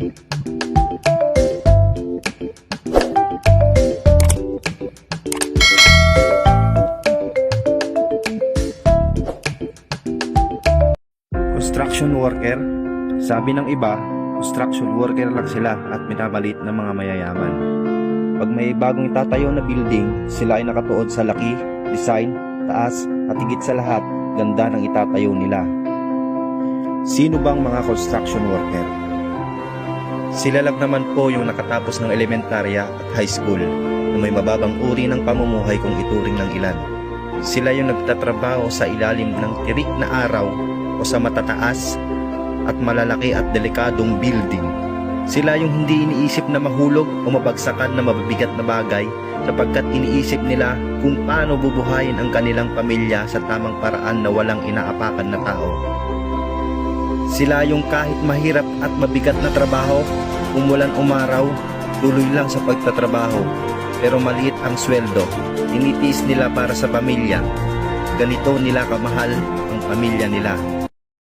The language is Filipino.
Construction worker? Sabi ng iba, construction worker lang sila at minamalit ng mga mayayaman. Pag may bagong itatayo na building, sila ay nakatuod sa laki, design, taas, at higit sa lahat, ganda ng itatayo nila. Sino bang mga construction worker? Sila lang naman po yung nakatapos ng elementarya at high school na may mababang uri ng pamumuhay kung ituring ng ilan. Sila yung nagtatrabaho sa ilalim ng tirik na araw o sa matataas at malalaki at delikadong building. Sila yung hindi iniisip na mahulog o mabagsakan na mabibigat na bagay sapagkat iniisip nila kung paano bubuhayin ang kanilang pamilya sa tamang paraan na walang inaapakan na tao. Sila yung kahit mahirap at mabigat na trabaho, umulan umaraw, tuloy lang sa pagtatrabaho, pero maliit ang sweldo, tinitiis nila para sa pamilya. Ganito nila kamahal ang pamilya nila.